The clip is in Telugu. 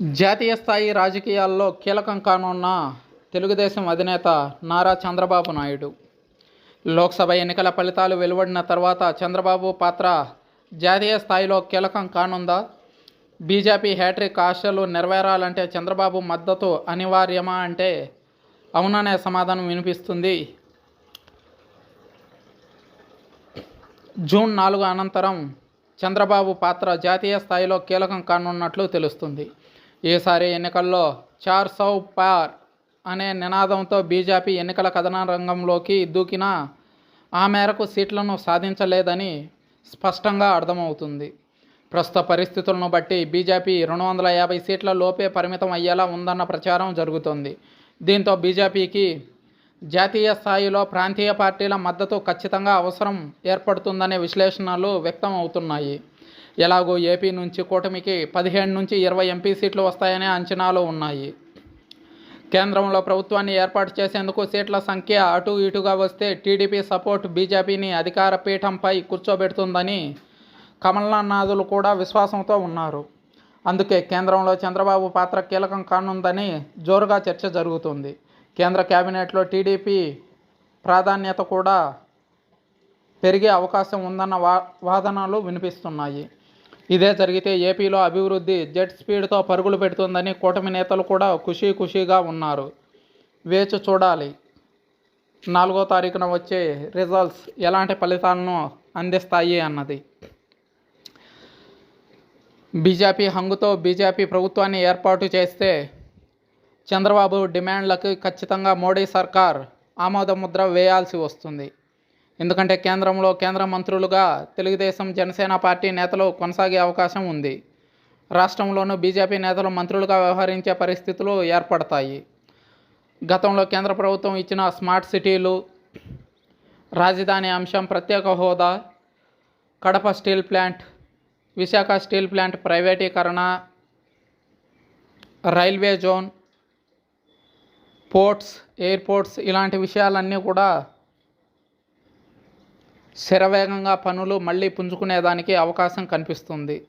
జాతీయ స్థాయి రాజకీయాల్లో కీలకం కానున్న తెలుగుదేశం అధినేత నారా చంద్రబాబు నాయుడు. లోక్సభ ఎన్నికల ఫలితాలు వెలువడిన తర్వాత చంద్రబాబు పాత్ర జాతీయ స్థాయిలో కీలకం కానుందా? బీజేపీ హ్యాట్రిక్ ఆశలు నెరవేరాలంటే చంద్రబాబు మద్దతు అనివార్యమా అంటే అవుననే సమాధానం వినిపిస్తుంది. జూన్ నాలుగు అనంతరం చంద్రబాబు పాత్ర జాతీయ స్థాయిలో కీలకం కానున్నట్లు తెలుస్తుంది. ఈసారి ఎన్నికల్లో చార్ సౌ పార్ అనే నినాదంతో బీజేపీ ఎన్నికల కథన రంగంలోకి దూకినా ఆ మేరకు సీట్లను సాధించలేదని స్పష్టంగా అర్థమవుతుంది. ప్రస్తుత పరిస్థితులను బట్టి బీజేపీ రెండు వందల యాభై సీట్ల లోపే పరిమితం అయ్యేలా ఉందన్న ప్రచారం జరుగుతోంది. దీంతో బీజేపీకి జాతీయ స్థాయిలో ప్రాంతీయ పార్టీల మద్దతు ఖచ్చితంగా అవసరం ఏర్పడుతుందనే విశ్లేషణలు వ్యక్తం అవుతున్నాయి ఎలాగో ఏపీ నుంచి కూటమికి పదిహేను నుంచి ఇరవై ఎంపీ సీట్లు వస్తాయనే అంచనాలు ఉన్నాయి. కేంద్రంలో ప్రభుత్వాన్ని ఏర్పాటు చేసేందుకు సీట్ల సంఖ్య అటు ఇటుగా వస్తే టీడీపీ సపోర్ట్ బీజేపీని అధికార పీఠంపై కూర్చోబెడుతుందని కమల్నాథులు కూడా విశ్వాసంతో ఉన్నారు. అందుకే కేంద్రంలో చంద్రబాబు పాత్ర కీలకం కానుందని జోరుగా చర్చ జరుగుతుంది. కేంద్ర కేబినెట్లో టీడీపీ ప్రాధాన్యత కూడా పెరిగే అవకాశం ఉందన్న వా వాదనలు వినిపిస్తున్నాయి. ఇదే జరిగితే ఏపీలో అభివృద్ధి జెట్ స్పీడ్తో పరుగులు పెడుతుందని కూటమి నేతలు కూడా ఖుషీ ఖుషీగా ఉన్నారు. వేచి చూడాలి. నాలుగో తారీఖున వచ్చే రిజల్ట్స్ ఎలాంటి ఫలితాలను అందిస్తాయి అన్నది. బీజేపీ హంగుతో బీజేపీ ప్రభుత్వాన్ని ఏర్పాటు చేస్తే చంద్రబాబు డిమాండ్లకు ఖచ్చితంగా మోడీ సర్కార్ ఆమోద ముద్ర వేయాల్సి వస్తుంది. ఎందుకంటే కేంద్రంలో కేంద్ర మంత్రులుగా తెలుగుదేశం జనసేన పార్టీ నేతలు కొనసాగే అవకాశం ఉంది. రాష్ట్రంలోనూ బీజేపీ నేతలు మంత్రులుగా వ్యవహరించే పరిస్థితులు ఏర్పడతాయి. గతంలో కేంద్ర ప్రభుత్వం ఇచ్చిన స్మార్ట్ సిటీలు రాజధాని అంశం ప్రత్యేక హోదా Kadapa steel plant Visakha steel plant ప్రైవేటీకరణ రైల్వే జోన్ పోర్ట్స్ ఎయిర్పోర్ట్స్ ఇలాంటి విషయాలన్నీ కూడా శరవేగంగా పనులు మళ్ళీ పుంజుకునేదానికి అవకాశం కనిపిస్తుంది.